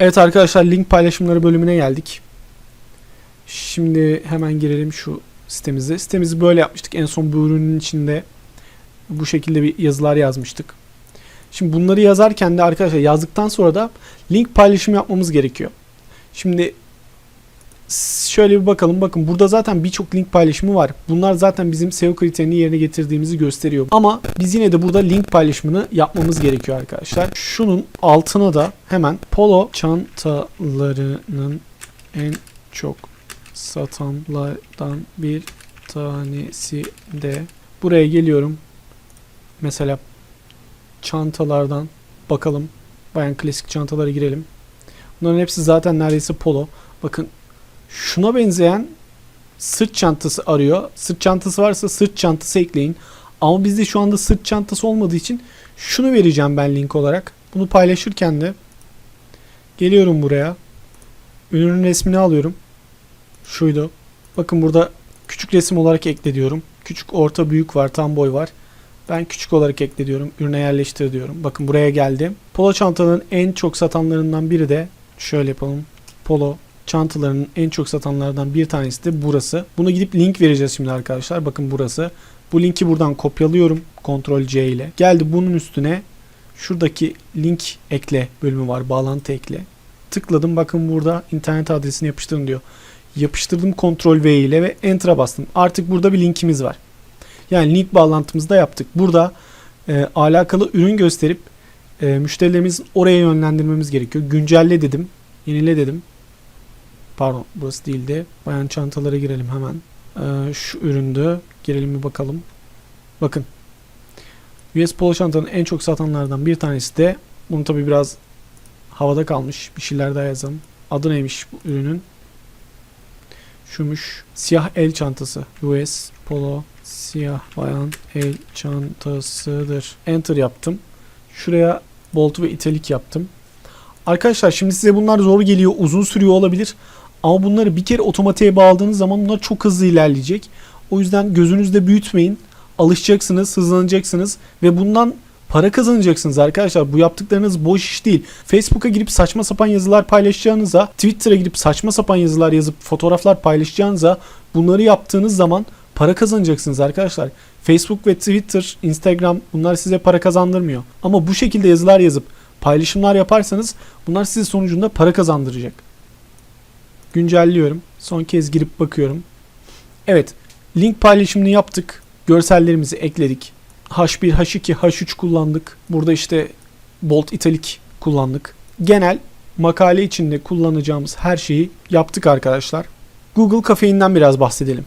Evet arkadaşlar link paylaşımları bölümüne geldik. Şimdi hemen girelim şu sitemize. Sitemizi böyle yapmıştık. En son bu ürünün içinde bu şekilde bir yazılar yazmıştık. Şimdi bunları yazarken de arkadaşlar yazdıktan sonra da link paylaşımı yapmamız gerekiyor. Şimdi şöyle bir bakalım. Bakın burada zaten birçok link paylaşımı var. Bunlar zaten bizim SEO kriterini yerine getirdiğimizi gösteriyor. Ama biz yine de burada link paylaşımını yapmamız gerekiyor arkadaşlar. Şunun altına da hemen polo çantalarının en çok satanlardan bir tanesi de buraya geliyorum. Mesela çantalardan bakalım. Bayan klasik çantalara girelim. Bunların hepsi zaten neredeyse polo. Bakın şuna benzeyen sırt çantası arıyor. Sırt çantası varsa sırt çantası ekleyin. Ama bizde şu anda sırt çantası olmadığı için şunu vereceğim ben link olarak. Bunu paylaşırken de geliyorum buraya. Ürünün resmini alıyorum. Şuydu. Bakın burada küçük resim olarak ekle diyorum. Küçük, orta, büyük var, tam boy var. Ben küçük olarak ekle diyorum. Ürüne yerleştir diyorum. Bakın buraya geldim. Polo çantanın en çok satanlarından biri de şöyle yapalım. Polo çantalarının en çok satanlardan bir tanesi de burası. Bunu gidip link vereceğiz şimdi arkadaşlar. Bakın burası. Bu linki buradan kopyalıyorum. Ctrl C ile. Geldi bunun üstüne şuradaki link ekle bölümü var. Bağlantı ekle. Tıkladım. Bakın burada internet adresini yapıştırın diyor. Yapıştırdım Ctrl V ile ve Enter'a bastım. Artık burada bir linkimiz var. Yani link bağlantımızı da yaptık. Burada e, alakalı ürün gösterip e, müşterilerimizin oraya yönlendirmemiz gerekiyor. Güncelle dedim. Yenile dedim. Pardon burası değildi. Bayan çantalara girelim hemen. Ee, şu üründü. Girelim bir bakalım. Bakın. US Polo çantanın en çok satanlardan bir tanesi de bunu tabi biraz havada kalmış. Bir şeyler daha yazalım. Adı neymiş bu ürünün? Şuymuş. Siyah el çantası. US Polo siyah bayan el çantasıdır. Enter yaptım. Şuraya bolt ve italik yaptım. Arkadaşlar şimdi size bunlar zor geliyor, uzun sürüyor olabilir. Ama bunları bir kere otomatiğe bağladığınız zaman bunlar çok hızlı ilerleyecek. O yüzden gözünüzde büyütmeyin. Alışacaksınız, hızlanacaksınız ve bundan para kazanacaksınız arkadaşlar. Bu yaptıklarınız boş iş değil. Facebook'a girip saçma sapan yazılar paylaşacağınıza, Twitter'a girip saçma sapan yazılar yazıp fotoğraflar paylaşacağınıza bunları yaptığınız zaman para kazanacaksınız arkadaşlar. Facebook ve Twitter, Instagram bunlar size para kazandırmıyor. Ama bu şekilde yazılar yazıp paylaşımlar yaparsanız bunlar size sonucunda para kazandıracak. Güncelliyorum. Son kez girip bakıyorum. Evet. Link paylaşımını yaptık. Görsellerimizi ekledik. H1, H2, H3 kullandık. Burada işte bold italik kullandık. Genel makale içinde kullanacağımız her şeyi yaptık arkadaşlar. Google kafeinden biraz bahsedelim.